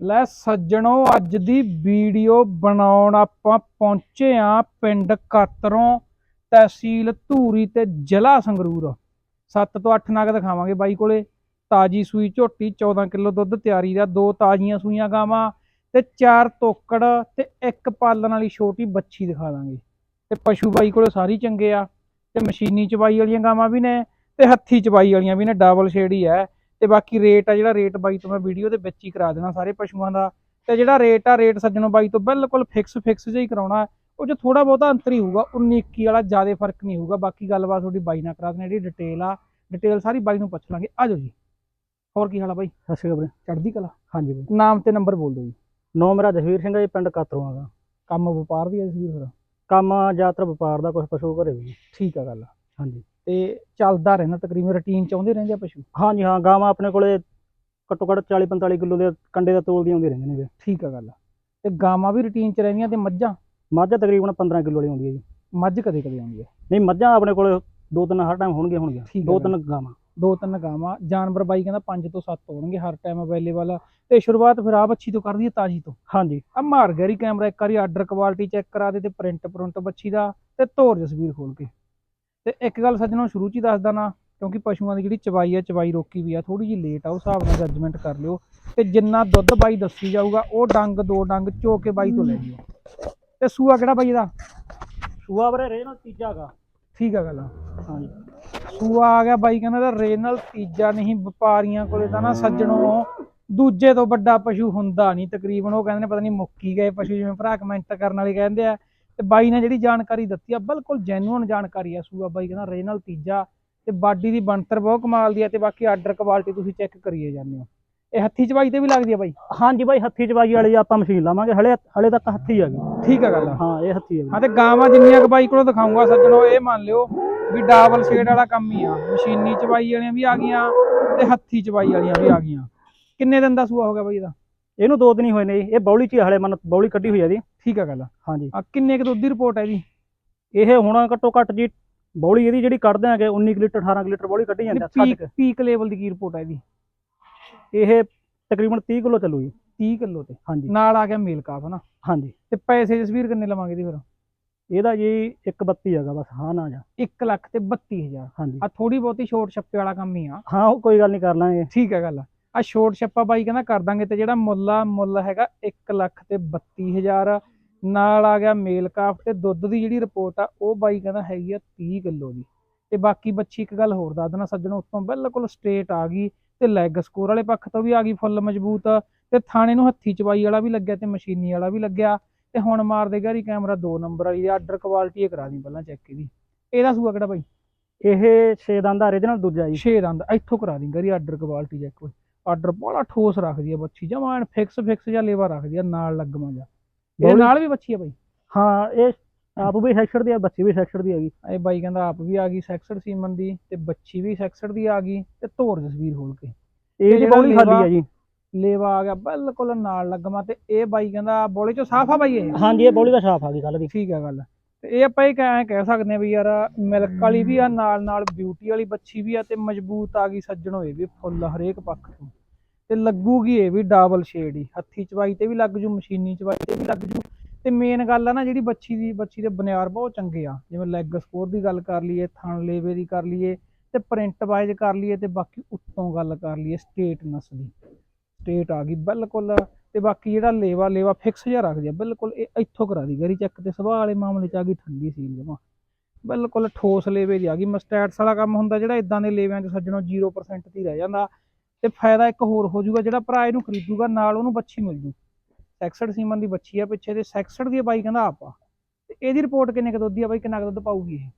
ਲੈ ਸੱਜਣੋ, ਅੱਜ ਦੀ ਵੀਡੀਓ ਬਣਾਉਣ ਆਪਾਂ ਪਹੁੰਚੇ ਆ ਪਿੰਡ ਕਾਤਰੋਂ ਤਹਿਸੀਲ ਧੂਰੀ ਤੇ ਜ਼ਿਲ੍ਹਾ ਸੰਗਰੂਰ। 7 ਤੋਂ 8 ਨਗ ਦਿਖਾਵਾਂਗੇ ਬਾਈ ਕੋਲੇ। ਤਾਜੀ ਸੂਈ ਝੋਟੀ 14 ਕਿਲੋ ਦੁੱਧ ਤਿਆਰੀ ਦਾ, ਦੋ ਤਾਜ਼ੀਆਂ ਸੂਈਆਂ ਗਾਵਾਂ ਤੇ ਚਾਰ ਤੋਕੜ ਤੇ ਇੱਕ ਪਾਲਣ ਵਾਲੀ ਛੋਟੀ ਬੱਚੀ ਦਿਖਾ ਦਾਂਗੇ। ਤੇ ਪਸ਼ੂ ਬਾਈ ਕੋਲੇ ਸਾਰੀ ਚੰਗੇ ਆ ਤੇ ਮਸ਼ੀਨੀ ਚਬਾਈ ਵਾਲੀਆਂ ਗਾਵਾਂ ਵੀ ਨੇ ਤੇ ਹੱਥੀ ਚਵਾਈ ਵਾਲੀਆਂ ਵੀ ਨੇ, ਡਬਲ ਸ਼ੇਡ ਹੀ ਹੈ। ਤੇ ਬਾਕੀ ਰੇਟ ਆ ਜਿਹੜਾ ਰੇਟ ਬਾਈ ਤੋਂ ਮੈਂ ਵੀਡੀਓ ਦੇ ਵਿੱਚ ਹੀ ਕਰਾ ਦੇਣਾ ਸਾਰੇ ਪਸ਼ੂਆਂ ਦਾ। ਤੇ ਜਿਹੜਾ ਰੇਟ ਆ ਰੇਟ ਸੱਜਣੋ ਬਾਈ ਤੋਂ ਬਿਲਕੁਲ ਫਿਕਸ ਫਿਕਸ ਜਿਹਾ ਹੀ ਕਰਾਉਣਾ ਉਹ ਚ ਥੋੜਾ ਬਹੁਤਾ ਅੰਤਰ ਹੀ ਹੋਊਗਾ 19 21 ਵਾਲਾ ਜ਼ਿਆਦਾ ਫ਼ਰਕ ਨਹੀਂ ਹੋਊਗਾ। ਬਾਕੀ ਗੱਲਬਾਤ ਤੁਹਾਡੀ ਬਾਈ ਨਾਲ ਕਰਾ ਦੇਣੀ ਜਿਹੜੀ ਡਿਟੇਲ ਆ ਡਿਟੇਲ ਸਾਰੀ ਬਾਈ ਨੂੰ ਪੁੱਛ ਲਾਂਗੇ। ਆਜੋ ਜੀ। ਹੋਰ ਕੀ ਹਾਲ ਆ ਬਾਈ? ਸਤਿ ਸ਼੍ਰੀ ਅਕਾਲ। ਚੜ੍ਹਦੀ ਕਲਾ? ਹਾਂਜੀ ਬਾਈ। ਨਾਮ ਤੇ ਨੰਬਰ ਬੋਲ ਦਿਓ ਜੀ। ਨੋ ਮੇਰਾ ਜਸਵੀਰ ਸਿੰਘ ਹੈ ਜੀ ਪਿੰਡ ਕਾਤਰੋਂ ਆਗਾ। ਕੰਮ ਵਪਾਰ ਦੀ ਹੈ ਜੀ ਫਿਰ? ਕੰਮ ਜ਼ਿਆਦਾਤਰ ਵਪਾਰ ਦਾ ਕੁਝ ਪਸ਼ੂ ਘਰੇ ਵੀ। ਠੀਕ ਆ ਗੱਲ। ਹਾਂਜੀ। ਤੇ ਚੱਲਦਾ ਰਹਿੰਦਾ ਤਕਰੀਬਨ ਰੁਟੀਨ ਚ ਆਉਂਦੇ ਰਹਿੰਦੇ ਆ ਪਸ਼ੂ? ਹਾਂਜੀ ਹਾਂ ਗਾਵਾਂ ਆਪਣੇ ਕੋਲੇ ਘੱਟੋ ਘੱਟ 40 45 ਕਿਲੋ ਦੇ ਕੰਡੇ ਦਾ ਤੋਲ ਦੀਆਂ ਆਉਂਦੀਆਂ ਰਹਿੰਦੀਆਂ ਨੇ ਵੀਰੇ। ਠੀਕ ਆ ਗੱਲ ਤੇ ਗਾਵਾਂ ਵੀ ਰੁਟੀਨ ਚ ਰਹਿੰਦੀਆਂ ਤੇ ਮੱਝਾਂ? ਮੱਝ ਤਕਰੀਬਨ 15 ਕਿਲੋ ਵਾਲੀ ਆਉਂਦੀ ਹੈ ਜੀ। ਮੱਝ ਕਦੇ ਕਦੇ ਆਉਂਦੀ ਹੈ ਨਹੀਂ ਮੱਝਾਂ ਆਪਣੇ ਕੋਲੇ ਦੋ ਤਿੰਨ ਹਰ ਟਾਈਮ ਹੋਣਗੀਆਂ ਹੋਣਗੀਆਂ। ਠੀਕ ਹੈ ਦੋ। ਤਿੰਨ ਗਾਵਾਂ। ਦੋ ਤਿੰਨ ਗਾਵਾਂ ਜਾਨਵਰ ਬਾਈ ਕਹਿੰਦਾ 5 ਤੋਂ 7 ਹੋਣਗੇ ਹਰ ਟਾਈਮ ਅਵੇਲੇਬਲ ਤੇ ਸ਼ੁਰੂਆਤ ਫਿਰ ਆ ਬੱਚੀ ਤੋਂ ਕਰਦੀ ਹੈ ਤਾਜੀ ਤੋਂ? ਹਾਂਜੀ। ਆ ਮਾਰ ਗੈਰੀ ਕੈਮਰਾ ਇੱਕ ਵਾਰੀ ਆਰਡਰ ਕੁਆਲਿਟੀ ਚੈੱਕ ਕਰਾ ਦੇ ਤੇ ਪ੍ਰਿੰਟ ਪ੍ਰਿੰਟ ਬੱਚੀ ਦਾ ਤੇ ਧੋਰ ਜਸਵੀਰ ਖੋਲ ਕੇ। ਤੇ ਇੱਕ ਗੱਲ ਸੱਜਣੋ ਸ਼ੁਰੂ ਚ ਹੀ ਦੱਸਦਾ ਨਾ ਕਿਉਂਕਿ ਪਸ਼ੂਆਂ ਦੀ ਜਿਹੜੀ ਚਵਾਈ ਆ ਚਵਾਈ ਰੋਕੀ ਵੀ ਆ ਥੋੜੀ ਜਿਹੀ ਲੇਟ ਆ ਉਸ ਹਿਸਾਬ ਨਾਲ ਜੱਜਮੈਂਟ ਕਰ ਲਿਓ। ਤੇ ਜਿੰਨਾ ਦੁੱਧ ਬਾਈ ਦੱਸੀ ਜਾਊਗਾ ਉਹ ਡੰਗ ਦੋ ਡੰਗ ਚੋ ਕੇ ਬਾਈ ਤੋਂ ਲੈ ਜਿਓ ਤੇ ਸੂਆ ਕਿਹੜਾ ਬਾਈ ਦਾ ਸੂਆ ਵੀਰੇ ਰੇ ਨਾਲ ਤੀਜਾ ਗਾ ਠੀਕ ਆ ਗੱਲ ਹਾਂਜੀ। ਸੂਆ ਆ ਗਿਆ ਬਾਈ ਕਹਿੰਦਾ ਤਾਂ ਰੇਨਲ ਤੀਜਾ ਨਹੀਂ ਵਪਾਰੀਆਂ ਕੋਲੇ ਤਾਂ ਨਾ ਸੱਜਣੋ ਦੂਜੇ ਤੋਂ ਵੱਡਾ ਪਸ਼ੂ ਹੁੰਦਾ ਨਹੀਂ ਤਕਰੀਬਨ ਉਹ ਕਹਿੰਦੇ ਨੇ ਪਤਾ ਨਹੀਂ ਮੁੱਕੀ ਗਏ ਪਸ਼ੂ ਜਿਵੇਂ ਭਰਾ ਕਮੈਂਟ ਕਰਨ ਵਾਲੇ ਕਹਿੰਦੇ ਆ ਤੇ ਬਾਈ ਨੇ ਜਿਹੜੀ ਜਾਣਕਾਰੀ ਦਿੱਤੀ ਆ ਬਿਲਕੁਲ ਜੈਨੂਅਨ ਜਾਣਕਾਰੀ ਆ ਸੂਆ ਬਾਈ ਕਹਿੰਦਾ ਰੇਨਲ ਤੀਜਾ ਤੇ ਬਾਡੀ ਦੀ ਬਣਤਰ ਬਹੁਤ ਕਮਾਲ ਦੀ ਆ ਤੇ ਬਾਕੀ ਆਰਡਰ ਕੁਆਲਿਟੀ ਤੁਸੀਂ ਚੈੱਕ ਕਰੀਏ ਜਾਂਦੇ ਹੋ। ਇਹ ਹੱਥੀ ਚਵਾਈ ਤੇ ਵੀ ਲੱਗਦੀ ਆ ਬਾਈ? ਹਾਂਜੀ ਬਾਈ ਹੱਥੀ ਚਵਾਈ ਵਾਲੀ ਆਪਾਂ ਮਸ਼ੀਨ ਲਾਵਾਂਗੇ ਹਲੇ ਹਲੇ ਤੱਕ ਹੱਥੀ ਆ ਗਈ। ਠੀਕ ਆ ਗੱਲ ਹਾਂ ਇਹ ਹੱਥੀ ਆ ਹਾਂ ਤੇ ਗਾਵਾਂ ਜਿੰਨੀਆਂ ਕੁ ਬਾਈ ਕੋਲੋਂ ਦਿਖਾਉਂਗਾ ਸੱਜਣੋ ਇਹ ਮੰਨ ਲਿਓ ਵੀ ਡਬਲ ਸ਼ੇਡ ਵਾਲਾ ਕੰਮ ਹੀ ਆ। ਮਸ਼ੀਨੀ ਚਵਾਈ ਵਾਲੀਆਂ ਵੀ ਆ ਗਈਆਂ ਤੇ ਹੱਥੀ ਚਵਾਈ ਵਾਲੀਆਂ ਵੀ ਆ ਗਈਆਂ। ਕਿੰਨੇ ਦਿਨ ਦਾ ਸੂਆ ਹੋ ਗਿਆ ਬਾਈ ਇਹਦਾ? ਇਹਨੂੰ ਦੋ ਦਿਨ ਹੀ ਹੋਏ ਨੇ ਜੀ ਇਹ ਬੌਲੀ ਚ ਹੀ ਹਲੇ ਮਨ ਬੌਲੀ ਕੱਢੀ ਹੋਈ ਆ ਜੀ ਠੀਕ ਆ ਗੱਲ ਹਾਂਜੀ। ਆ ਕਿੰਨੇ ਕੁ ਦੁੱਧ ਦੀ ਰਿਪੋਰਟ ਹੈ ਜੀ ਇਹ ਹੁਣ ਘੱਟੋ ਘੱਟ ਜੀ ਬੌਲੀ ਇਹਦੀ ਜਿਹੜੀ ਕੱਢਦੇ ਆਂਗੇ 19 ਕੁ ਲੀਟਰ 18 ਕੁ ਲੀਟਰ ਬੌਲੀ ਕੱਢੀ ਜਾਂਦੀ ਆ ਪੀਕ ਪੀਕ ਲੈਵਲ ਦੀ ਕੀ ਰਿਪੋਰਟ ਹੈ ਇਹਦੀ? ਇਹ ਤਕਰੀਬਨ 30 ਕਿਲੋ ਚੱਲੂ ਜੀ। 30 ਕਿਲੋ ਤੇ। ਹਾਂਜੀ। ਨਾਲ ਆ ਗਿਆ ਮੇਲ ਕਾਫ ਨਾ ਹਾਂਜੀ। ਤੇ ਪੈਸੇ ਜਸਵੀਰ ਕਿੰਨੇ ਲਵਾਂਗੇ ਦੀ ਫਿਰ? ਇਹਦਾ ਜੀ 132 ਹੈਗਾ ਬਸ ਹਾਂ ਨਾ ਜਾ। 1 ਲੱਖ ਤੇ 32000 ਹਾਂਜੀ। ਆ ਥੋੜੀ ਬਹੁਤੀ ਛੋਟ ਛੱਪੇ ਵਾਲਾ ਕੰਮ ਹੀ ਆ। ਹਾਂ ਉਹ ਕੋਈ ਗੱਲ ਨਹੀਂ ਕਰ ਲਾਂਗੇ। ਠੀਕ ਹੈ ਗੱਲ। ਆ ਛੋਟ ਛੱਪਾ ਬਾਈ ਕਹਿੰਦਾ ਕਰ ਦਾਂਗੇ ਤੇ ਜਿਹੜਾ ਮੁੱਲ ਆ ਮੁੱਲ ਹੈਗਾ 1 ਲੱਖ ਤੇ 32000 ਨਾਲ ਆ ਗਿਆ ਮੇਲ ਕਾਫ ਤੇ ਦੁੱਧ ਦੀ ਜਿਹੜੀ ਰਿਪੋਰਟ ਆ ਉਹ ਬਾਈ ਕਹਿੰਦਾ ਹੈਗੀ ਆ 30 ਕਿਲੋ ਦੀ ਤੇ ਬਾਕੀ ਬੱਚੀ ਇੱਕ ਗੱਲ ਹੋਰ ਦੱਸ ਦੇਣਾ ਸੱਜਣੋ ਉੱਤੋਂ ਬਿਲਕੁਲ ਸਟ੍ਰੇਟ ਆ ਗਈ ਤੇ ਲੈਗ ਸਕੋਰ ਵਾਲੇ ਪੱਖ ਤੋਂ ਵੀ ਆ ਗਈ ਫੁੱਲ ਮਜ਼ਬੂਤ। ਤੇ ਥਾਣੇ ਨੂੰ ਹੱਥੀ ਚਵਾਈ ਵਾਲਾ ਵੀ ਲੱਗਿਆ ਤੇ ਮਸ਼ੀਨੀ ਵਾਲਾ ਵੀ ਲੱਗਿਆ। ਤੇ ਹੁਣ ਮਾਰ ਦੇਗਾ ਰੀ ਕੈਮਰਾ 2 ਨੰਬਰ ਵਾਲੀ ਦੀ ਆਰਡਰ ਕੁਆਲਿਟੀ ਇਹ ਕਰਾ ਦੀ ਪਹਿਲਾਂ ਚੈੱਕ ਇਹਦੀ। ਇਹਦਾ ਸੂਆ ਕਿਹੜਾ ਬਾਈ? ਇਹ 6 ਦੰਦ ਦਾ origignal ਦੂਜਾ ਜੀ। 6 ਦੰਦ ਇੱਥੋਂ ਕਰਾ ਦੀ ਗਰੀ ਆਰਡਰ ਕੁਆਲਿਟੀ ਚੈੱਕ ਆਰਡਰ ਬੜਾ ਠੋਸ ਰੱਖਦੀ ਆ ਬੱਚੀ ਜਮਾਂ ਐਨ ਫਿਕਸ ਫਿਕਸ ਜਾਂ ਲੇਵਾ ਰੱਖਦੀ ਆ ਨਾਲ ਲੱਗਮਾ ਜਾ ਬੌਲੀ- ਨਾਲ ਵੀ ਬੱਚੀ ਆ ਬਾਈ? ਹਾਂ ਇਹ ਆਪ ਵੀ ਸੈਕਸ਼ਰ ਦੀ ਆ ਬੱਚੀ ਵੀ ਸੈਕਸ਼ਰ ਦੀ ਹੈਗੀ ਇਹ ਬਾਈ ਕਹਿੰਦਾ ਆਪ ਵੀ ਆ ਗਈ ਸੈਕਸਡ ਸੀਮਨ ਦੀ ਤੇ ਬੱਚੀ ਵੀ ਸੈਕਸਡ ਦੀ ਆ ਗਈ ਤੇ ਧੋਰ ਜਸਵੀਰ ਖੋਲ ਕੇ। ਇਹ ਜੀ ਬੌਲੀ ਖਾਲੀ ਆ ਜੀ। ਲੇਵਾ ਆ ਗਿਆ ਬਿਲਕੁਲ ਨਾਲ ਲੱਗਮਾ ਤੇ ਇਹ ਬਾਈ ਕਹਿੰਦਾ ਬੋਲੇ ਚੋਂ ਸਾਫ਼ ਆ ਬਾਈ ਇਹ? ਹਾਂਜੀ ਇਹ ਬੌਲੀ ਦਾ ਛਾਪ ਆ ਗਈ ਕੱਲ ਦੀ। ਠੀਕ ਆ ਗੱਲ। ਤੇ ਇਹ ਆਪਾਂ ਇਹ ਕਹਿ ਕਹਿ ਸਕਦੇ ਆ ਵੀ ਯਾਰ ਮਿਲਕ ਵਾਲੀ ਵੀ ਆ ਨਾਲ ਨਾਲ ਬਿਊਟੀ ਵਾਲੀ ਬੱਚੀ ਵੀ ਆ ਤੇ ਮਜ਼ਬੂਤ ਆ ਗਈ ਸੱਜਣੋ ਇਹ ਵੀ ਫੁੱਲ ਹਰੇਕ ਪੱਖ ਤੋਂ। ਤੇ ਲੱਗੂਗੀ ਇਹ ਵੀ ਡਬਲ ਸ਼ੇਡ ਹੀ। ਹੱਥੀ ਚਵਾਈ ਤੇ ਵੀ ਲੱਗ ਜੂ, ਮਸ਼ੀਨੀ ਚਵਾਈ ਤੇ ਵੀ ਲੱਗ ਜੂ। ਤੇ ਮੇਨ ਗੱਲ ਆ ਨਾ ਜਿਹੜੀ ਬੱਚੀ ਦੀ, ਬੱਚੀ ਦੇ ਬਨਿਆਰ ਬਹੁਤ ਚੰਗੇ ਆ। ਜਿਵੇਂ ਲੈਗ ਸਕੋਰ ਦੀ ਗੱਲ ਕਰ ਲਈਏ, ਥਣ ਲੇਵੇ ਦੀ ਕਰ ਲਈਏ, ਤੇ ਪ੍ਰਿੰਟ ਵਾਈਜ਼ ਕਰ ਲਈਏ, ਤੇ ਬਾਕੀ ਉੱਤੋਂ ਗੱਲ ਕਰ ਲਈਏ ਸਟੇਟਨੈਸ ਦੀ। ਸਟੇਟ ਆ ਗਈ ਬਿਲਕੁਲ। ਤੇ ਬਾਕੀ ਜਿਹੜਾ ਲੇਵਾ ਲੇਵਾ ਫਿਕਸ ਜਿਹਾ ਰੱਖਦੀ ਆ ਬਿਲਕੁਲ ਇਹ ਇੱਥੋਂ ਕਰਾ ਦੀ ਗਰੀ ਚੱਕ ਤੇ। ਸੁਭਾਅ ਵਾਲੇ ਮਾਮਲੇ ਚ ਆ ਗਈ ਠੰਡੀ ਸੀਲ ਜਮਾ। ਬਿਲਕੁਲ ਠੋਸ ਲੇਵੇ ਦੀ ਆ ਗਈ। ਮਸਟੈਟਸ ਵਾਲਾ ਕੰਮ ਹੁੰਦਾ ਜਿਹੜਾ ਇਦਾਂ ਦੇ ਲੇਵਿਆਂ 'ਚ ਸੱਜਣੋ 0% ਤੇ ਰਹਿ ਜਾਂਦਾ। ਤੇ ਫਾਇਦਾ ਇੱਕ ਹੋਰ ਹੋ ਜਾਊਗਾ ਜਿਹੜਾ ਭਰਾ ਇਹਨੂੰ ਖਰੀਦੂਗਾ ਨਾਲ ਉਹਨੂੰ ਬੱਚੀ ਮਿਲ ਜੂ। ਸੈਕਸਡ ਸੀਮਨ ਦੀ ਬੱਚੀ ਆ ਪਿੱਛੇ ਤੇ ਸੈਕਸਡ ਦੀ ਬਾਈ ਕਹਿੰਦਾ ਆਪਾਂ ਤੇ ਇਹਦੀ ਰਿਪੋਰਟ ਕਿੰਨੇ ਕੁ ਦੁੱਧ ਦੀ ਆ ਬਾਈ ਕਿੰਨਾ ਕੁ ਦੁੱਧ ਪਾਊਗੀ ਇਹ?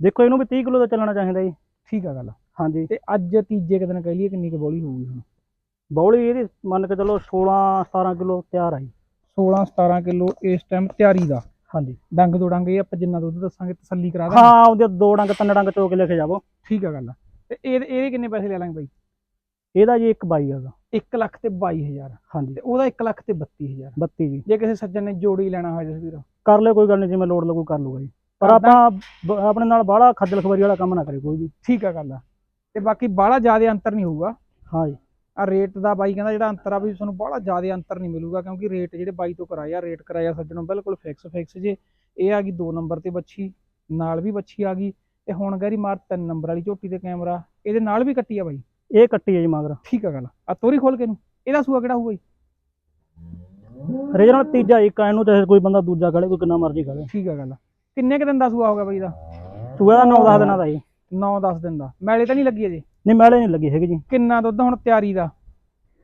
ਦੇਖੋ ਇਹਨੂੰ ਵੀ 30 ਕਿਲੋ ਦਾ ਚੱਲਣਾ ਚਾਹੀਦਾ ਜੀ। ਠੀਕ ਆ ਗੱਲ। ਹਾਂਜੀ। ਤੇ ਅੱਜ ਤੀਜੇ ਕੁ ਦਿਨ ਕਹਿ ਲਈਏ ਕਿੰਨੀ ਕੁ ਬੋਲੀ ਹੋਊਗੀ ਹੁਣ? ਬੌਲੀ ਇਹਦੀ ਮੰਨ ਕੇ ਚਲੋ 16 17 ਕਿਲੋ ਤਿਆਰ ਆ ਜੀ। 16 17 ਕਿਲੋ ਇਸ ਟਾਈਮ ਤਿਆਰੀ ਦਾ। ਹਾਂਜੀ। ਡੰਗ ਦੋ ਡੰਗ ਇਹ ਆਪਾਂ ਜਿੰਨਾ ਦੁੱਧ ਦੱਸਾਂਗੇ ਤਸੱਲੀ ਕਰਾ ਦਾਂਗੇ। ਹਾਂ ਉਹਦੇ ਦੋ ਡੰਗ ਤਿੰਨ ਡੰਗ ਚੋ ਕੇ ਲੈ ਕੇ ਜਾਵੋ। ਠੀਕ ਆ ਗੱਲ। ਤੇ ਇਹ ਇਹਦੇ ਕਿੰਨੇ ਪੈਸੇ ਲੈ ਲਾਂਗੇ ਬਾਈ? ਇਹਦਾ ਜੀ ਇੱਕ ਬਾਈ ਹੈਗਾ। 1 ਲੱਖ ਤੇ 22000 ਹਾਂਜੀ। ਤੇ ਉਹਦਾ 1 ਲੱਖ ਤੇ 32000 32 ਜੀ। ਜੇ ਕਿਸੇ ਸੱਜਣ ਨੇ ਜੋੜੀ ਲੈਣਾ ਹੋਵੇ ਜਸਵੀਰ ਕਰ ਲੈ ਕੋਈ ਗੱਲ ਨਹੀਂ ਜਿਵੇਂ ਲੋਡ ਲੱਗੂ ਕਰ ਲੂਗਾ ਜੀ। ਪਰ ਆਪਾਂ ਆਪਣੇ ਨਾਲ ਬਾਹਲਾ ਖੱਜਲ ਖਵਾਰੀ ਵਾਲਾ ਕੰਮ ਨਾ ਕਰੇ ਕੋਈ ਵੀ। ਠੀਕ ਆ ਗੱਲ ਆ। ਤੇ ਬਾਕੀ ਬਾਹਲਾ ਜ਼ਿਆਦਾ ਅੰਤਰ ਨਹੀਂ ਹੋਊਗਾ। ਹਾਂ ਜੀ। ਆ ਰੇਟ ਦਾ ਬਾਈ ਕਹਿੰਦਾ ਜਿਹੜਾ ਅੰਤਰ ਆ ਵੀ ਤੁਹਾਨੂੰ ਬੜਾ ਜ਼ਿਆਦਾ ਅੰਤਰ ਨਹੀਂ ਮਿਲੂਗਾ ਕਿਉਂਕਿ ਰੇਟ ਜਿਹੜੇ ਬਾਈ ਤੋਂ ਕਰਾਇਆ ਰੇਟ ਕਰਾਇਆ ਸੱਜਣੋਂ ਬਿਲਕੁਲ ਫਿਕਸ ਫਿਕਸ ਜੇ। ਇਹ ਆ ਗਈ 2 ਨੰਬਰ ਤੇ ਬੱਚੀ ਨਾਲ ਵੀ ਬੱਚੀ ਆ ਗਈ। ਤੇ ਹੁਣ ਗੈਰੀ ਮਾਰ 3 ਨੰਬਰ ਵਾਲੀ ਝੋਟੀ ਤੇ ਕੈਮਰਾ ਇਹਦੇ ਨਾਲ ਵੀ ਕੱਟੀ ਆ ਬਾਈ। ਇਹ ਕੱਟੀ ਹੈ ਜੀ ਮਗਰ। ਠੀਕ ਆ ਗੱਲ। ਆ ਤੋਰੀ ਖੋਲ ਕੇ ਨੂੰ ਇਹਦਾ ਸੂਆ ਕਿਹੜਾ ਹੋਊਗਾ ਜੀ? ਰੀਜਨਲ ਤੀਜਾ ਇੱਕ ਇਹਨੂੰ ਚਾਹੇ ਕੋਈ ਬੰਦਾ ਦੂਜਾ ਖੜੇ ਕੋਈ ਕਿੰਨਾ ਮਰਜ਼ੀ ਖੜੇ। ਠੀਕ ਆ ਗੱਲ। ਕਿੰਨੇ ਕੁ ਦਿਨ ਦਾ ਸੂਆ ਹੋਗਾ ਬਾਈ ਦਾ? ਤੂੰ ਇਹਦਾ 9-10 ਦਿਨਾਂ ਦਾ ਜੀ। 9-10 ਦਿਨ ਦਾ। ਮੈਲੇ ਤਾਂ ਨਹੀਂ ਲੱਗੀ ਅਜੇ? ਨਹੀਂ ਮੈਲੇ ਨਹੀਂ ਲੱਗੀ ਹੈਗੀ ਜੀ। ਕਿੰਨਾ ਦੁੱਧ ਹੁਣ ਤਿਆਰੀ ਦਾ?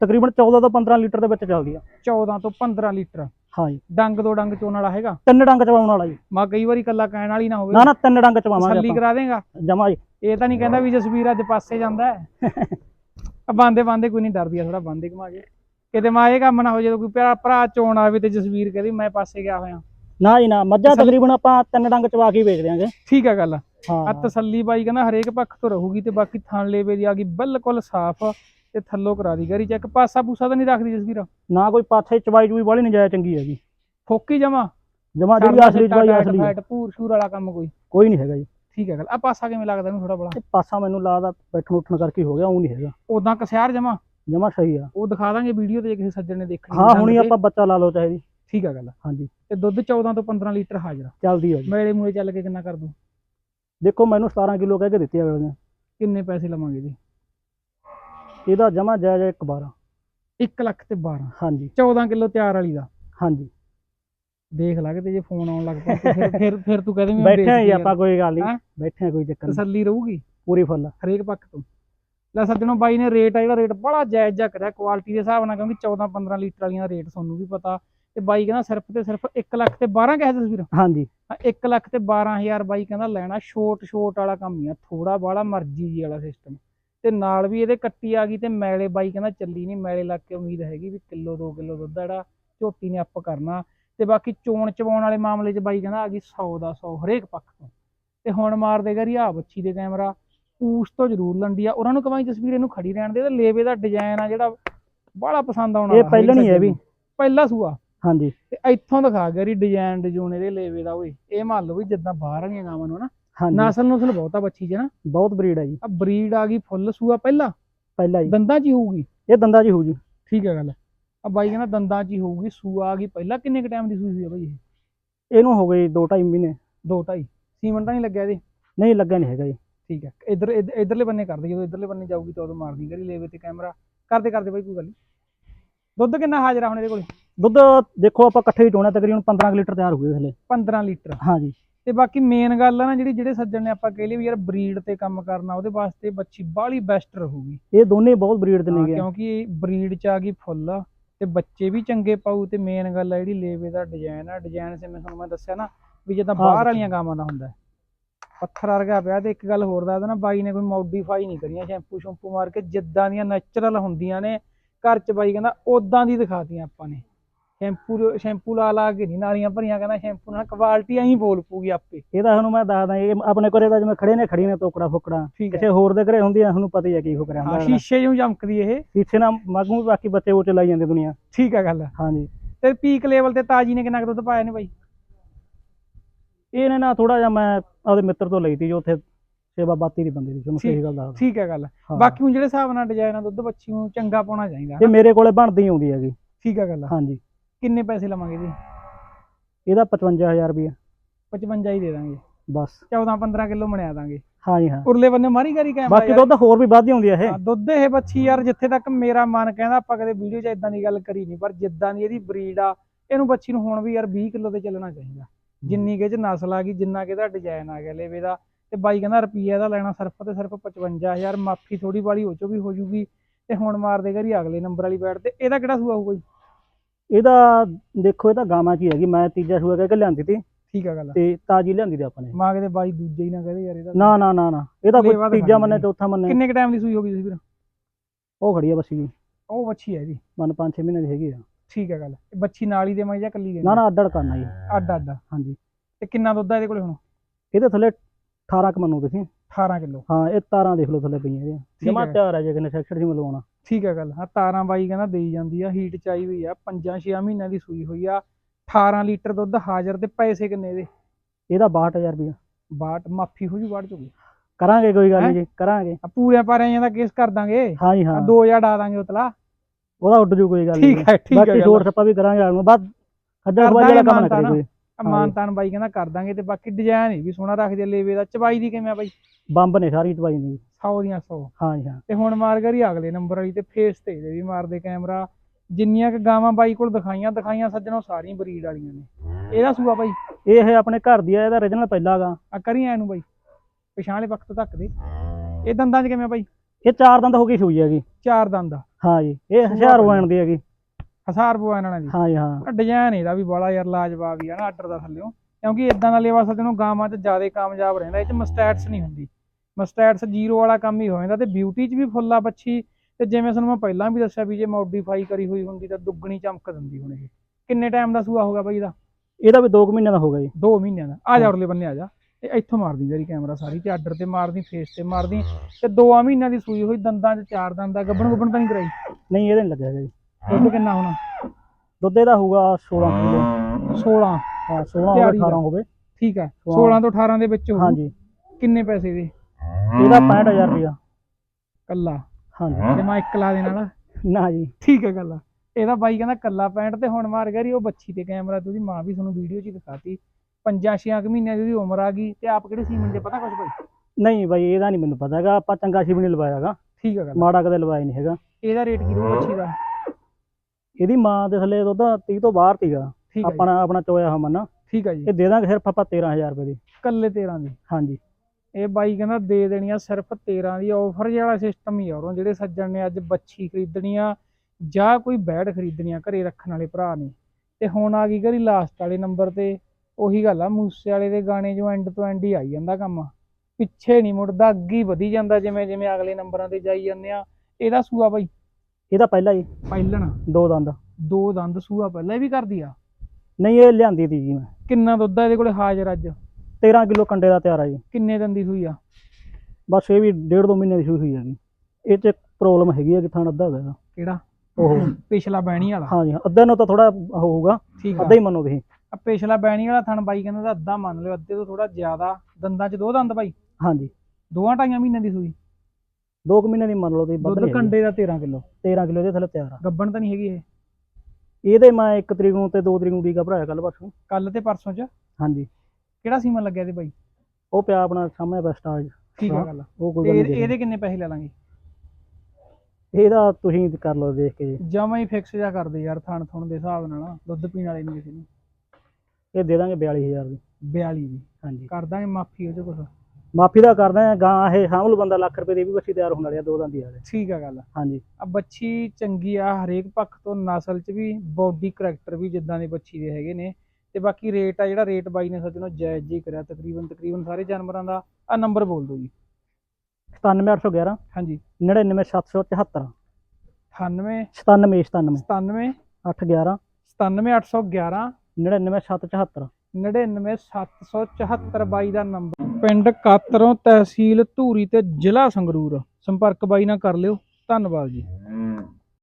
ਤਕਰੀਬਨ 14 ਤੋਂ 15 ਲੀਟਰ ਦੇ ਵਿੱਚ ਚੱਲਦੀ ਆ। 14 ਤੋਂ 15 ਲੀਟਰ। ਹਾਂ ਜੀ। ਡੰਗ ਦੋ ਡੰਗ ਚੋਣ ਵਾਲਾ ਹੈਗਾ? ਤਿੰਨ ਡੰਗ ਚਵਾਉਣ ਵਾਲਾ ਜੀ। ਮਾ ਕਈ ਵਾਰੀ ਕੱਲਾ ਕਹਿਣ ਵਾਲੀ ਨਾ ਹੋਵੇ। ਨਾ ਨਾ ਤਿੰਨ ਡੰਗ ਚਵਾਵਾਂਗੇ ਆਪਾਂ। ਕਰਾ ਦੇਗਾ? ਜਮਾ ਜੀ। ਇਹ ਤਾਂ ਨਹੀਂ ਕਹਿੰਦਾ ਵੀ ਜਸਵੀਰ ਅੱਜ ਪਾਸੇ ਜਾਂਦਾ ਆ ਬਾਂਦੇ ਬਾਂਦੇ ਕੋਈ ਨਹੀਂ ਡਰਦੀ ਆ ਥੋੜਾ ਬਾਂਦੇ ਘਮਾ ਕੇ। ਕਿਤੇ ਮਾ ਇਹ ਕੰਮ ਨਾ ਹੋ ਜਦੋਂ ਕੋਈ ਭਰਾ ਭਰਾ ਚੋਣ ਆਵੇ ਤੇ ਜਸਵੀਰ ਕਹਿੰਦੀ ਮੈਂ ਪਾਸੇ ਗਿਆ ਹੋਇਆ। ਨਾ ਜੀ ਨਾ ਮੱਝਾਂ ਤਕਰੀਬਨ ਆਪਾਂ ਤਿੰਨ ਡੰਗ ਚਵਾ ਕੇ ਵੇਚ ਦਿਆਂਗੇ। ਠੀਕ ਆ ਗੱਲ। ਆ ਤਸੱਲੀ ਬਾਈ ਕਹਿੰਦਾ ਹਰੇਕ ਪੱਖ ਤੋਂ ਰਹੂਗੀ ਤੇ ਬਾਕੀ ਥਣ ਲੇਵੇ ਦੀ ਆ ਗਈ ਬਿਲਕੁਲ ਸਾਫ਼। ਤੇ ਥੱਲੋਂ ਕਰਾ ਦੀ ਗਰੀ ਚੈੱਕ ਪਾਸਾ ਪੂਸਾ ਤਾਂ ਨਹੀਂ ਰੱਖਦੀ ਜਸਵੀਰ। ਨਾ ਕੋਈ ਪਾਥੇ ਚਵਾਈ ਚੂਈ ਵਾਲੀ ਨਹੀਂ ਜਾਇਆ ਚੰਗੀ ਹੈਗੀ। ਫੋਕੀ ਜਮਾ। ਜਮਾ ਜਿਹੜੀ ਅਸਲੀ ਚਵਾਈ ਅਸਲੀ ਹੈ। ਪੂਰ ਸ਼ੂਰ ਵਾਲਾ ਕੰਮ ਕੋਈ। ਕੋਈ ਨਹੀਂ ਹੈਗਾ ਜੀ। ਠੀਕ ਹੈ ਗੱਲ। ਆ ਪਾਸਾ ਕਿਵੇਂ ਲੱਗਦਾ ਇਹਨੂੰ ਥੋੜਾ ਬੜਾ ਪਾਸਾ ਮੈਨੂੰ ਲੱਗਦਾ ਬੈਠਣ ਉੱਠਣ ਕਰਕੇ ਹੀ ਗਿਆ ਉਹ ਨਹੀਂ ਹੈਗਾ। ਉਦਾਂ ਕਸਿਆਰ ਜਮਾ। ਜਮਾ ਸਹੀ ਆ। ਉਹ ਦਿਖਾ ਦਾਂਗੇ ਵੀਡੀਓ ਤੇ ਜੇ ਕਿਸੇ ਸੱਜਣ ਨੇ ਦੇਖਣੀ ਹਾਂ ਹੁਣੀ। ਆਪਾਂ ਬੱਚਾ ਲਾ ਲਓ ਚਾਹੇ ਜੀ ਠੀਕ ਆ ਗੱਲ। ਹਾਂਜੀ। ਤੇ ਦੁੱਧ 14 ਤੋਂ 15 ਲੀਟਰ ਹਾਜ਼ਰ ਚੱਲਦੀ ਹੈ ਜੀ। ਮੇਰੇ ਮੂਹਰੇ ਚੱਲ ਕੇ ਕਿੰਨਾ ਕਰ ਦੂੰ? ਦੇਖੋ ਮੈਨੂੰ 17 ਕਿਲੋ ਕਹਿ ਕੇ ਦਿੱਤੀ ਅਗਲੇ ਨੇ। ਕਿੰਨੇ ਪੈਸੇ ਲਵਾਂਗੇ ਜੀ? ਇਹਦਾ ਜਮਾ ਜਾਇਜ਼ ਇੱਕ 12 1 ਲੱਖ ਤੇ 12 ਹਾਂਜੀ। 14 ਕਿਲੋ ਤਿਆਰ ਵਾਲੀ ਦਾ। ਹਾਂਜੀ। ਦੇਖ ਲਾ ਤੇ ਜੇ ਫੋਨ ਆਉਣ ਲੱਗ ਪਿਆ ਫਿਰ ਫਿਰ ਫਿਰ ਤੂੰ ਕਹਦੇ ਮੈਂ ਬੈਠੇ ਆ ਜੀ ਆਪਾਂ ਕੋਈ ਗੱਲ ਹੈਂ? ਨਹੀਂ ਬੈਠੇ ਕੋਈ ਚੱਕਰ ਨਹੀਂ ਤਸੱਲੀ ਰਹੂਗੀ? ਪੂਰੀ ਫੁੱਲ ਹਰੇਕ ਪੱਖ ਤੋਂ। ਲੈ ਸੱਜਣੋ ਬਾਈ ਨੇ ਰੇਟ ਆ ਜਿਹੜਾ ਰੇਟ ਬੜਾ ਜਾਇਜ਼ ਜਿਹਾ ਕਰਿਆ ਕੁਆਲਿਟੀ ਦੇ ਹਿਸਾਬ ਨਾਲ ਕਿਉਂਕਿ 14 15 ਲੀਟਰ ਵਾਲੀਆਂ ਦਾ ਰੇਟ ਤੁਹਾਨੂੰ ਵੀ ਪਤਾ। ਤੇ ਬਾਈ ਕਹਿੰਦਾ ਸਿਰਫ ਤੇ ਸਿਰਫ 1 ਲੱਖ ਤੇ 12 ਕਹਿ ਤਸਵੀਰ ਹਾਂਜੀ। 1 ਲੱਖ ਤੇ 12000 ਬਾਈ ਕਹਿੰਦਾ ਲੈਣਾ ਛੋਟ ਛੋਟ ਵਾਲਾ ਕੰਮ ਹੀ ਆ ਥੋੜਾ ਬਾਹਲਾ ਮਰਜ਼ੀ ਜੀ ਵਾਲਾ ਸਿਸਟਮ ਤੇ ਨਾਲ ਵੀ ਇਹਦੇ ਕੱਟੀ ਆ ਗਈ ਤੇ ਮੈਲੇ ਬਾਈ ਕਹਿੰਦਾ ਚੱਲੀ ਨਹੀਂ ਮੈਲੇ ਲੱਗ ਕੇ ਉਮੀਦ ਹੈਗੀ ਵੀ ਕਿਲੋ 2 ਕਿਲੋ ਦੁੱਧ ਜਿਹੜਾ ਝੋਟੀ ਨੇ ਅੱਪ ਕਰਨਾ। ਤੇ ਬਾਕੀ ਚੋਣ ਚਵਾਉਣ ਵਾਲੇ ਮਾਮਲੇ 'ਚ ਬਾਈ ਕਹਿੰਦਾ ਆ ਗਈ 100 ਦਾ 100 ਹਰੇਕ ਪੱਖ ਤੋਂ। ਤੇ ਹੁਣ ਮਾਰ ਦੇਗਾ ਰਿਆ ਬੱਚੀ ਦੇ ਕੈਮਰਾ ਪੂਛ ਤੋਂ ਜ਼ਰੂਰ ਲੰਡੀ ਆ। ਉਹਨਾਂ ਨੂੰ ਕਮਾਈ ਤਸਵੀਰ ਇਹਨੂੰ ਖੜੀ ਰਹਿਣ ਦੇ ਤੇ ਲੇਵੇ ਦਾ ਡਿਜ਼ਾਈਨ ਆ ਜਿਹੜਾ ਬੜਾ ਪਸੰਦ ਆਉਣਾ ਇਹ ਪਹਿਲਣੀ ਹੈ ਵੀ। ਪਹਿਲਾ ਸੂਆ। ਹਾਂਜੀ। ਤੇ ਇੱਥੋਂ ਦਿਖਾ ਗਰੀ ਡਿਜ਼ਾਈਨ ਡਿਜ਼ੂਨ ਇਹਦੇ ਲੇਵੇ ਦਾ ਓਏ। ਇਹ ਮੰਨ ਲਓ ਵੀ ਜਿੱਦਾਂ ਬਾਹਰ ਵਾਲੀਆਂ ਗਾਵਾਂ ਨੂੰ ਨਾ ਹਾਂਜੀ। ਨਸਲ ਨਸਲ ਬਹੁਤਾ ਬੱਚੀ ਨਾ। ਬਹੁਤ ਬਰੀਡ ਹੈ ਜੀ। ਆ ਬਰੀਡ ਆ ਗਈ ਫੁੱਲ ਸੂਆ ਪਹਿਲਾ? ਪਹਿਲਾ ਜੀ। ਦੰਦਾਂ 'ਚ ਹੀ ਹੋਊਗੀ? ਇਹ ਦੰਦਾ ਜੀ ਹੋਊ ਜੀ ਠੀਕ ਹੈ ਗੱਲ। ਆ ਬਾਈ ਕਹਿੰਦਾ ਦੰਦਾਂ 'ਚ ਹੀ ਹੋਊਗੀ ਸੂਆ ਆ ਗਈ। ਪਹਿਲਾਂ ਕਿੰਨੇ ਕ ਟਾਈਮ ਦੀ ਸੂਈ ਹੋਈ ਆ ਬਾਈ ਇਹ? ਇਹਨੂੰ ਹੋ ਗਏ 2.5 ਮਹੀਨੇ। ਦੋ ਢਾਈ। ਸੀਮਨ ਤਾਂ ਨਹੀਂ ਲੱਗਿਆ ਇਹਦੇ? ਨਹੀਂ ਲੱਗਾ ਨਹੀਂ ਹੈਗਾ ਜੀ। ਠੀਕ ਹੈ ਇਧਰ ਇਧਰਲੇ ਬੰਨੇ ਕਰਦੇ ਜਦੋਂ ਇਧਰਲੇ ਬੰਨੇ ਜਾਊਗੀ ਤਾਂ ਉਦੋਂ ਮਾਰਦੀ ਕਰੀ ਲੇਵੇ ਤੇ ਕੈਮਰਾ ਕਰਦੇ ਕਰਦੇ ਬਾਈ ਕੋਈ ਗੱਲ ਨੀ। ਦੁੱਧ ਕਿੰਨਾ ਹਾਜ਼ਰ ਆ ਹੁਣ ਇਹਦੇ ਕੋਲੇ? ਦੁੱਧ ਦੇਖੋ ਆਪਾਂ ਇਕੱਠੇ ਹੀ ਚੋਣਾ ਤਕਰੀਬਨ 15 ਕੁ ਲੀਟਰ ਤਿਆਰ ਹੋ ਗਏ ਥੱਲੇ 15 ਲੀਟਰ। ਹਾਂਜੀ। ਤੇ ਬਾਕੀ ਮੇਨ ਗੱਲ ਆ ਨਾ ਜਿਹੜੀ ਜਿਹੜੇ ਸੱਜਣ ਨੇ ਆਪਾਂ ਕਹਿ ਲਈ ਵੀ ਯਾਰ ਬਰੀਡ ਤੇ ਕੰਮ ਕਰਨਾ ਉਹਦੇ ਵਾਸਤੇ ਬੱਚੀ ਬਾਹਲੀ ਬੈਸਟ ਰਹੂਗੀ ਇਹ ਦੋਨੇ ਬਹੁਤ ਬਰੀਡ ਦੇ ਨੇਗੇ ਕਿਉਂਕਿ ਬਰੀਡ ਚ ਆ ਗਈ ਫੁੱਲ ਤੇ ਬੱਚੇ ਵੀ ਚੰਗੇ ਪਾਉ ਤੇ ਮੇਨ ਗੱਲ ਆ ਜਿਹੜੀ ਲੇਵੇ ਦਾ ਡਿਜ਼ਾਈਨ ਆ ਡਿਜ਼ਾਈਨ ਜਿਵੇਂ ਤੁਹਾਨੂੰ ਮੈਂ ਦੱਸਿਆ ਨਾ ਵੀ ਜਿੱਦਾਂ ਬਾਹਰ। ਵਾਲੀਆਂ ਗਾਵਾਂ ਦਾ ਹੁੰਦਾ। ਪੱਥਰ ਵਰਗਾ ਪਿਆ ਤੇ ਇੱਕ ਗੱਲ ਹੋਰ ਦੱਸ ਦੇਣਾ ਬਾਈ ਨੇ ਕੋਈ ਮੋਡੀਫਾਈ ਨਹੀਂ ਕਰੀਆਂ ਸ਼ੈਂਪੂ ਸ਼ੈਂਪੂ ਮਾਰ ਕੇ ਜਿੱਦਾਂ ਦੀਆਂ ਨੈਚੁਰਲ ਹੁੰਦੀਆਂ ਨੇ ਘਰ ਚ ਬਾਈ ਕਹਿੰਦਾ ਉਦਾਂ ਦੀ ਦਿਖਾਤੀਆਂ ਆਪਾਂ ਨੇ ਸ਼ੈਂਪੂ ਸ਼ੈਂਪੂ ਲਾ ਲਾ ਕੇ ਨਹੀਂ ਨਾਲੀਆਂ ਭਰੀਆਂ ਕਹਿੰਦਾ ਸ਼ੈਂਪੂ ਨਾਲ ਕੁਆਲਿਟੀ ਐਂ ਬੋਲ ਪੂਗੀ ਆਪੇ। ਇਹਦਾ ਤੁਹਾਨੂੰ ਮੈਂ ਦੱਸਦਾ ਇਹ ਆਪਣੇ ਘਰੇ ਤਾਂ ਜਿਵੇਂ ਖੜੇ ਨੇ ਖੜੀ ਨੇ ਤੋਕੜਾ ਫੁਕੜਾ। ਕਿਸੇ ਹੋਰ ਦੇ ਘਰੇ ਹੁੰਦੀ ਆ ਤੁਹਾਨੂੰ ਪਤਾ ਹੀ ਆ ਕੀ ਹੋ ਕਰਿਆ ਹੁੰਦਾ। ਸ਼ੀਸ਼ੇ ਜਿਉਂ ਚਮਕਦੀ ਇਹ। ਸ਼ੀਸ਼ੇ ਨਾਲ ਮਾਗੂ ਬਾਕੀ ਬੱਚੇ ਉਹ ਚਲਾਈ ਜਾਂਦੇ ਦੁਨੀਆ। ਠੀਕ ਹੈ ਗੱਲ। ਹਾਂਜੀ। ਤੇ ਪੀਕ ਲੈਵਲ ਤੇ ਤਾਜੀ ਨੇ ਕਿੰਨਾ ਕੁ ਦੁੱਧ ਪਾਇਆ ਨੇ ਬਾਈ? ਇਹਨੇ ਨਾ ਥੋੜਾ ਜਿਹਾ ਮੈਂ ਆਪਦੇ ਮਿੱਤਰ ਤੋਂ ਲਈ ਤੀ ਜੋ ਉੱਥੇ ਸੇਵਾ ਬਾਤੀ ਦੀ ਬੰਦੇ ਦੀ ਤੁਹਾਨੂੰ ਸਹੀ ਗੱਲ ਦੱਸਦਾ। ਠੀਕ ਹੈ ਗੱਲ। ਬਾਕੀ ਹੁਣ ਜਿਹੜੇ ਹਿਸਾਬ ਨਾਲ ਡਿਜ਼ਾਈਨ ਆ ਦੁੱਧ ਬੱਚੀ ਨੂੰ ਚੰਗਾ ਪਾਉਣਾ ਚਾਹੀਦਾ। ਇਹ ਮੇਰੇ ਕੋਲੇ ਬਣਦੀ ਆਉਂਦੀ ਹੈਗੀ। ਠੀਕ ਹੈ ਗੱਲ। ਹਾਂਜੀ। ਕਿੰਨੇ ਪੈਸੇ ਲਵਾਂਗੇ ਜੀ? ਇਹਦਾ 55000 ਰੁਪਏ 55 ਹੀ ਦੇ ਦਾਂਗੇ। ਬਸ। 14 15 ਕਿਲੋ ਮਣਿਆ ਦਾਂਗੇ। ਹਾਂਜੀ ਹਾਂ। ਉਰਲੇ ਬੰਨੇ ਮਾਰੀ ਕਰੀ ਕੈਮਰਾ ਬਾਕੀ ਦੁੱਧ ਹੋਰ ਵੀ ਵੱਧ ਹੀ ਆਉਂਦੀ ਆ ਇਹ। ਹਾਂ, ਦੁੱਧ ਇਹ ਬੱਚੀ ਯਾਰ ਜਿੱਥੇ ਤੱਕ ਮੇਰਾ ਮਨ ਕਹਿੰਦਾ ਆਪਾਂ ਕਦੇ ਵੀਡੀਓ 'ਚ ਇਦਾਂ ਦੀ ਗੱਲ ਕਰੀ ਨਹੀਂ ਪਰ ਜਿੱਦਾਂ ਦੀ ਇਹਦੀ ਬਰੀਡ ਆ ਇਹਨੂੰ ਬੱਚੀ ਨੂੰ ਹੁਣ ਵੀ ਯਾਰ 20 ਕਿਲੋ ਤੇ ਚੱਲਣਾ ਚਾਹੀਦਾ। ਜਿੰਨੀ ਕਿ ਚ ਨਸਲ ਆ ਗਈ ਜਿੰਨਾ ਕਿ ਇਹਦਾ ਡਿਜ਼ਾਈਨ ਆ ਗਿਆ ਲੇਵੇ ਦਾ ਤੇ ਬਾਈ ਕਹਿੰਦਾ ਰੁਪਈਆ ਦਾ ਲੈਣਾ ਸਿਰਫ ਤੇ ਸਿਰਫ 55000 ਮਾਫੀ ਥੋੜੀ ਬਾਲੀ ਹੋ ਚੋ ਵੀ ਹੋ ਜੂਗੀ ਤੇ ਹੁਣ ਮਾਰ ਦੇਗਾ ਜੀ ਅਗਲੇ ਨੰਬਰ ਵਾਲੀ ਬੈਟ ਤੇ ਇਹਦਾ ਕਿਹੜਾ ਸੂਆ ਹੋਊਗਾ ਜੀ? ਇਹਦਾ ਦੇਖੋ ਇਹ ਤਾਂ ਗਾਵਾਂ 'ਚ ਹੀ ਹੈਗੀ। ਮੈਂ ਤੀਜਾ ਸੂਆ ਕਹਿ ਕੇ ਲਿਆਂਦੀ ਤੀ। ਠੀਕ ਆ ਗੱਲ ਤੇ ਤਾਜੀ ਲਿਆਂਦੀ ਤੇ ਆਪਾਂ ਨੇ ਮਾਂ ਕਿਤੇ ਬਾਈ ਦੂਜੇ ਹੀ ਨਾ ਕਹਦੇ ਯਾਰ ਇਹਦਾ ਨਾ ਨਾ ਨਾ ਨਾ। ਇਹਦਾ ਲੇਵਾ ਕੋਈ ਤਾਂ ਤੀਜਾ ਖਾਂਦੀ ਮੰਨੇ ਨੀ। ਚੌਥਾ ਮੰਨੇ। ਕਿੰਨੇ ਕ ਟਾਈਮ ਦੀ ਸੂਈ ਹੋਗੀ ਤੁਸੀਂ ਵੀਰ ਉਹ ਖੜੀ ਆ ਬੱਸੀ ਜੀ। ਉਹ ਬੱਚੀ ਹੈ ਜੀ ਮਨ 5-6 ਮਹੀਨੇ ਦੀ ਹੈਗੀ ਆ। ਠੀਕ ਹੈ ਗੱਲ। ਇਹ ਬੱਚੀ ਨਾਲ ਹੀ ਦੇ ਮੈਂ ਜਾਂ ਕੱਲੀ ਦੇ ਨਾ ਨਾ ਅੱਡ ਅੱਡ ਕਰਨਾ ਜੀ। ਅੱਡ ਅੱਡ। ਹਾਂਜੀ। ਤੇ ਕਿੰਨਾ ਦੁੱਧ ਆ ਇਹਦੇ ਕੋਲੇ ਹੁਣ? ਇਹਦੇ ਥੱਲੇ 18 ਕ ਮੰਨੋ ਤੁਸੀਂ 18 ਕਿਲੋ। ਹਾਂ ਇਹ ਤਾਰਾਂ ਦੇਖ ਲਓ ਥੱਲੇ ਪਈਆਂ ਇਹਦੀਆਂ। ਜਮਾ ਹੈ। ਤਿਆਰ ਆ ਜੇ ਕਿਨੇ ਸੈਕਸ਼ਨ ਜੀ ਮਲਵਾਉਣਾ ਠੀਕ ਹੈ ਗੱਲ ਹਾਂ ਤਾਰਾਂ ਬਾਈ ਕਹਿੰਦਾ ਦੇਈ ਜਾਂਦੀ ਆ ਹੀਟ ਚ ਆਈ ਹੋਈ ਆ 5-6 ਮਹੀਨਿਆਂ ਦੀ ਸੂਈ ਹੋਈ ਆ 18 ਲੀਟਰ ਦੁੱਧ ਹਾਜ਼ਰ ਤੇ ਪੈਸੇ ਕਿੰਨੇ ਇਹਦੇ ਇਹਦਾ 62000 ਰੁਪਏ 62 ਮਾਫੀ ਹੋ ਜੂ ਬਾੜ ਚੁਗੀ ਕਰਾਂਗੇ ਕੋਈ ਗੱਲ? ਨਹੀਂ ਜੀ ਕਰਾਂਗੇ। ਆ ਪੂਰੇ ਪਾਰਿਆਂ ਦਾ ਕੇਸ ਕਰ ਦਾਂਗੇ। ਹਾਂ। ਜੀ ਹਾਂ ਆ 2000 ਡਾ ਦਾਂਗੇ ਉਤਲਾ। ਉਹਦਾ ਉੱਡ ਜੂ ਕੋਈ ਗੱਲ ਨਹੀਂ ਠੀਕ ਹੈ ਠੀਕ ਹੈ ਬਾਕੀ। ਛੋੜ ਛੱਪਾ ਵੀ ਕਰਾਂਗੇ ਆਲੂ ਬਾਅਦ ਖੱਜਾ ਕਰ ਖਵਾਈ ਵਾਲਾ ਕੰਮ ਨਾ। ਕਰੇ ਕੋਈ। ਆ ਮਾਨਤਾਨ ਬਾਈ ਕਹਿੰਦਾ ਕਰ ਦਾਂਗੇ ਤੇ ਬਾਕੀ ਡਿਜ਼ਾਈਨ ਵੀ ਸੋਹਣਾ ਰੱਖਦੇ ਲੇਵੇ ਦਾ ਚਬਾਈ ਦੀ ਕਿਵੇਂ ਆ ਬਾਈ? ਬੰਬ ਨੇ ਸਾਰੀ ਟਵਾਈ ਦੀ 100 ਦੀਆਂ 100 ਹਾਂ ਜੀ ਹਾਂ। ਤੇ ਹੁਣ ਮਾਰ ਕਰੀ ਅਗਲੇ ਨੰਬਰ ਵਾਲੀ ਤੇ ਫੇਸ ਤੇ ਇਹਦੇ ਵੀ ਮਾਰਦੇ ਕੈਮਰਾ। ਜਿੰਨੀਆਂ ਕ ਗਾਵਾਂ ਬਾਈ ਕੋਲ ਦਿਖਾਈਆਂ ਦਿਖਾਈਆਂ ਸੱਜਣੋ ਸਾਰੀਆਂ ਬਰੀਡ ਵਾਲੀਆਂ ਨੇ। ਇਹਦਾ ਸੂਆ ਬਾਈ? ਇਹ ਹੈ ਆਪਣੇ ਘਰ ਦੀ ਆ ਇਹਦਾ origignal ਪਹਿਲਾ ਗਾ। ਆ ਕਰੀ ਐ ਨੂੰ ਬਾਈ। ਪਛਾਣੇ ਪੱਖ ਤੋਂ ਧੱਕ ਦੇ। ਇਹ ਦੰਦਾਂ 'ਚ ਕਿਵੇਂ ਬਾਈ? ਇਹ ਚਾਰ ਦੰਦ ਹੋ ਗਈ ਸੂਈ ਹੈਗੀ। ਚਾਰ ਦੰਦ ਹਾਂ ਜੀ ਇਹ ਹਸ਼ਿਆਰ ਵੈਣ ਦੀ ਹੈਗੀ। ਹਸਾਰ ਪਵਾਉਣ ਵਾਲਾ ਹਾਂ ਜੀ ਹਾਂ। ਡਿਜ਼ਾਈਨ ਇਹਦਾ ਵੀ ਬੜਾ ਯਾਰ ਲਾਜਵਾਬ ਹੀ ਆ ਨਾ ਆਰਡਰ ਦਾ ਥੱਲਿਓ। ਕਿਉਂਕਿ ਇਦਾਂ ਦਾ ਲੇਵਾ ਸੱਜਣੋ ਗਾਵਾਂ 'ਚ ਜ਼ਿਆਦਾ ਕਾਮਯਾਬ ਰਹਿੰਦਾ ਇਹ 'ਚ ਮਸਟੈਟਸ ਨਹੀਂ ਹੁੰਦੀ। ਮਸਟੈਟਸ ਜ਼ੀਰੋ ਵਾਲਾ ਕੰਮ ਹੀ ਹੋ ਜਾਂਦਾ ਤੇ ਬਿਊਟੀ 'ਚ ਵੀ ਫੁੱਲ ਆ ਬੱਚੀ ਤੇ ਜਿਵੇਂ ਤੁਹਾਨੂੰ ਮੈਂ ਪਹਿਲਾਂ ਵੀ ਦੱਸਿਆ ਵੀ ਜੇ ਮੋਡੀਫਾਈ ਕਰੀ ਹੋਈ ਹੁੰਦੀ ਤਾਂ ਦੁੱਗਣੀ ਚਮਕ ਦਿੰਦੀ ਹੁਣ ਇਹ ਕਿੰਨੇ ਟਾਈਮ ਦਾ ਸੂਆ ਹੋਗਾ ਬਾਈ ਦਾ ਇਹਦਾ ਵੀ 2 ਮਹੀਨੇ ਦਾ ਹੋ ਗਿਆ ਜੀ। 2 ਮਹੀਨਿਆਂ ਦਾ। ਆ ਜਾ ਉਰਲੇ ਬੰਨੇ ਆ ਜਾ। ਤੇ ਇੱਥੋਂ ਮਾਰਦੀ ਜਿਹੜੀ ਕੈਮਰਾ ਸਾਰੀ ਤੇ ਆਰਡਰ ਤੇ ਮਾਰਦੀ ਫੇਸ ਤੇ ਮਾਰਦੀ ਤੇ 2 ਮਹੀਨਿਆਂ ਦੀ ਸੂਈ ਹੋਈ ਦੰਦਾਂ 'ਚ ਚਾਰ ਦੰਦ ਦਾ ਗੱਬਣ ਗੁੱਬਣ ਤਾਂ ਨਹੀਂ ਕਰਾਈ? ਨਹੀਂ ਇਹਦੇ ਨਹੀਂ ਲੱਗਿਆ ਹੈਗਾ ਜੀ। ਦੁੱਧ ਕਿੰਨਾ ਹੋਣਾ? ਦੁੱਧ ਇਹਦਾ ਹੋਊਗਾ 16 ਕਿਲੋ। 16 ਹਾਂ 16 ਹੋਵੇ ਤਿਆਰੀ ਦਾ। 18 ਹੋਵੇ। ਠੀਕ ਹੈ। ਸੋਲਾਂ। 16 ਤੋਂ 18 ਦੇ ਵਿੱਚ ਹੋਊ। ਹਾਂ ਜੀ ਕਿੰਨੇ ਪੈਸੇ ਦੇ? ਇਹਦਾ 65000 ਰੁਪਇਆ। ਕੱਲਾ? ਹਾਂ ਜੀ ਤੇ ਮੈਂ ਇੱਕ ਲਾ ਦੇ ਨਾਲ ਨਾ ਜੀ। ਠੀਕ ਹੈ ਗੱਲ ਇਹਦਾ ਬਾਈ ਕਹਿੰਦਾ ਕੱਲਾ ਪੈਂਟ ਤੇ ਹੁਣ ਮਾਰ ਗਿਆ ਰੀ ਉਹ ਬੱਚੀ ਤੇ ਕੈਮਰਾ ਤੇ ਉਹਦੀ ਮਾਂ ਵੀ ਤੁਹਾਨੂੰ ਵੀਡੀਓ 'ਚ ਹੀ ਦਿਖਾਤੀ। ਪੰਜਾਂ ਛੇਆਂ ਕੁ ਮਹੀਨਿਆਂ ਦੀ ਉਹਦੀ ਉਮਰ ਆ ਗਈ ਤੇ ਆਪ ਕਿਹੜੇ ਸੀਮਨ ਦੇ ਪਤਾ ਕੁਛ ਬਾਈ? ਨਹੀਂ ਬਾਈ ਇਹਦਾ ਨਹੀਂ ਮੈਨੂੰ ਪਤਾ ਹੈਗਾ। ਆਪਾਂ ਚੰਗਾ ਸ਼ਿਵ ਨਹੀਂ ਲਵਾਇਆ ਹੈਗਾ। ਠੀਕ ਹੈ ਗੱਲ ਮਾੜਾ ਕਦੇ ਲਵਾਇਆ ਨਹੀਂ ਹੈਗਾ। ਇਹਦਾ ਰੇਟ ਕੀ ਰਹੂ ਬੱਚੀ ਦਾ? ਇਹਦੀ ਮਾਂ ਦੇ ਥੱਲੇ ਦੁੱਧ 30 ਤੋਂ ਬਾਹਰ ਤੀਗਾ। ਠੀਕ ਹੈ ਜੀ, ਆਪਣਾ ਆਪਣਾ ਚੋਇਆ ਹਮਨ ਠੀਕ ਹੈ ਜੀ। ਇਹ ਦੇ ਦਾਂਗੇ ਸਿਰਫ ਆਪਾਂ 13000 ਰੁਪਏ ਦੀ। ਕੱਲੇ 13 ਦੀ? ਹਾਂਜੀ। ਇਹ ਬਾਈ ਕਹਿੰਦਾ ਦੇ ਦੇਣੀ ਆ ਸਿਰਫ 13 ਦੀ ਆਫਰ ਵਾਲਾ ਸਿਸਟਮ ਹੀ ਆ ਉਰੋਂ ਜਿਹੜੇ ਸੱਜਣ ਨੇ ਅੱਜ ਬੱਚੀ ਖਰੀਦਣੀ ਆ ਜਾਂ ਕੋਈ ਬੈਡ ਖਰੀਦਣੀ ਆ ਘਰੇ ਰੱਖਣ ਵਾਲੇ ਭਰਾ ਨੇ। ਤੇ ਹੁਣ ਆ ਗਈ ਘਰੀ ਲਾਸਟ ਵਾਲੇ ਨੰਬਰ ਤੇ ਉਹੀ ਗੱਲ ਆ ਮੂਸੇ ਵਾਲੇ ਦੇ ਗਾਣੇ ਜੋ ਐਂਡ ਤੋਂ ਐਂਡ ਹੀ ਆਈ ਜਾਂਦਾ ਕੰਮ। ਪਿੱਛੇ ਨਹੀਂ ਮੁੜਦਾ ਅੱਗੇ ਹੀ ਵਧੀ ਜਾਂਦਾ ਜਿਵੇਂ ਜਿਵੇਂ ਅਗਲੇ ਨੰਬਰਾਂ ਤੇ ਜਾਈ ਜਾਂਦੇ ਆ। ਇਹਦਾ ਸੂਆ ਬਾਈ? ਇਹਦਾ ਪਹਿਲਾ ਜੀ। ਪਹਿਲਣ। ਦੋ ਦੰਦ। ਦੋ ਦੰਦ ਸੂਆ ਪਹਿਲਾਂ ਹੀ ਵੀ ਕਰਦੀ ਆ? ਨਹੀਂ ਇਹ ਲਿਆਂਦੀ ਤੀ ਜੀ ਮੈਂ। ਕਿੰਨਾ ਦੁੱਧ ਆ ਇਹਦੇ ਕੋਲੇ ਹਾਜ਼ਰ ਅੱਜ? 13 ਕਿਲੋ ਕੰਡੇ ਦਾ ਤਿਆਰ ਆ ਜੀ। ਕਿੰਨੇ ਦਿਨ ਦੀ ਸੂਈ ਆ? ਬਸ ਇਹ ਵੀ ਡੇਢ ਦੋ ਮਹੀਨੇ ਦੀ ਸੂਈ ਹੋਈ ਹੈਗੀ ਇਹ ਚ ਪ੍ਰੋਬਲਮ ਹੈਗੀ ਹੈ ਕਿ ਥਾਣ ਅੱਧਾ ਹੈਗਾ। ਕਿਹੜਾ? ਉਹ ਪਿਛਲਾ ਬੈਣੀ ਵਾਲਾ। ਹਾਂ ਜੀ ਹਾਂ, ਅੱਧੇ ਨੂੰ ਤਾਂ ਥੋੜਾ ਹੋਊਗਾ। ਠੀਕ ਆ। ਅੱਧਾ ਹੀ ਮੰਨੋ ਤੁਸੀਂ। ਆ ਪਿਛਲਾ ਬੈਣੀ ਵਾਲਾ ਥਣ ਬਾਈ ਕਹਿੰਦਾ ਤਾਂ ਅੱਧਾ ਮੰਨ ਲਿਓ ਅੱਧੇ ਤੋਂ ਥੋੜਾ ਜ਼ਿਆਦਾ। ਦੰਦਾਂ 'ਚ ਦੋ ਦੰਦ ਬਾਈ? ਹਾਂਜੀ ਦੋਵਾਂ ਢਾਈਆਂ ਮਹੀਨਿਆਂ ਦੀ ਸੂਈ? ਦੋ ਕੁ ਮਹੀਨੇ ਦੀ ਮੰਨ ਲਓ ਤੁਸੀਂ ਵੱਧ ਦੁੱਧ। ਕੰਡੇ ਦਾ 13 ਕਿਲੋ। 13 ਕਿਲੋ ਇਹਦੇ ਥੱਲੇ ਤਿਆਰ ਆ। ਗੱਬਣ ਤਾਂ ਨਹੀਂ ਹੈਗੀ ਇਹ? ਇਹਦੇ ਮੈਂ 1 ਤਰੀਕ ਨੂੰ ਤੇ 2 ਤਰੀਕ ਨੂੰ ਟੀਕਾ ਭਰਾਇਆ ਕੱਲ ਪਰਸੋਂ। ਕੱਲ ਤੇ ਪਰਸੋਂ 'ਚ? ਹਾਂਜੀ ਕਿਹੜਾ ਸੀਮਨ ਲੱਗਿਆ ਤੇ ਬਾਈ? ਉਹ ਪਿਆ ਆਪਣਾ ਸਾਹਮਣੇ ਬੈਸਟਾਜ ਠੀਕ ਆ। ਗੱਲ ਉਹ ਕੋਈ ਗੱਲ ਨਹੀਂ ਇਹਦੇ ਕਿੰਨੇ ਪੈਸੇ ਲੈ ਲਾਂਗੇ? ਇਹਦਾ ਤੁਸੀਂ ਕਰ ਲਓ ਦੇਖ ਕੇ ਜੀ। ਜਮਾ ਹੀ ਫਿਕਸ ਜਾ ਕਰਦੇ ਯਾਰ ਥਣ ਥਣ ਦੇ ਹਿਸਾਬ ਨਾਲ ਦੁੱਧ ਪੀਣ ਵਾਲੇ ਨਹੀਂ ਕਿਸੇ ਨੂੰ। ਇਹ ਦੇ ਦਾਂਗੇ 42000 ਦੀ। 42 ਦੀ। ਹਾਂਜੀ। ਕਰ ਦਾਂਗੇ ਮਾਫੀ ਉਹਦੇ ਕੁਛ। ਮਾਫੀ ਦਾ ਕਰਦੇ ਆ ਗਾਂ ਇਹ ਸਾਂਭ ਲੂ ਬੰਦਾ ਲੱਖ ਰੁਪਏ ਦੀ ਵੀ ਬੱਚੀ ਤਿਆਰ ਹੋਣ ਵਾਲੀ ਆ ਦੋ ਦੰਦੀ ਆ ਇਹਦੇ। ਠੀਕ ਆ ਗੱਲ। ਹਾਂਜੀ। ਆ ਬੱਚੀ ਚੰਗੀ ਆ ਹਰੇਕ ਪੱਖ ਤੋਂ ਨਸਲ 'ਚ ਵੀ ਬੋਡੀ ਕਰੈਕਟਰ ਵੀ ਜਿੱਦਾਂ ਦੇ ਬੱਚੀ ਦੇ ਹੈਗੇ ਨੇ। ਤੇ ਬਾਕੀ ਰੇਟ ਆ ਜਿਹੜਾ ਰੇਟ ਬਾਈ ਨੇ ਸੱਜਣੋ ਜਾਇਜ਼ ਜੀ ਕਰਿਆ ਤਕਰੀਬਨ ਤਕਰੀਬਨ ਸਾਰੇ ਜਾਨਵਰਾਂ ਦਾ ਆ ਨੰਬਰ ਬੋਲ ਦਿਓ ਜੀ। 97811 ਹਾਂਜੀ। 99774 98 97 97 97 811 97811 99774 99774 ਬਾਈ ਦਾ ਨੰਬਰ ਪਿੰਡ ਕਾਤਰੋਂ ਤਹਿਸੀਲ ਧੂਰੀ ਤੇ ਜ਼ਿਲ੍ਹਾ ਸੰਗਰੂਰ। ਸੰਪਰਕ ਬਾਈ ਨਾਲ ਕਰ ਲਿਓ। ਧੰਨਵਾਦ ਜੀ।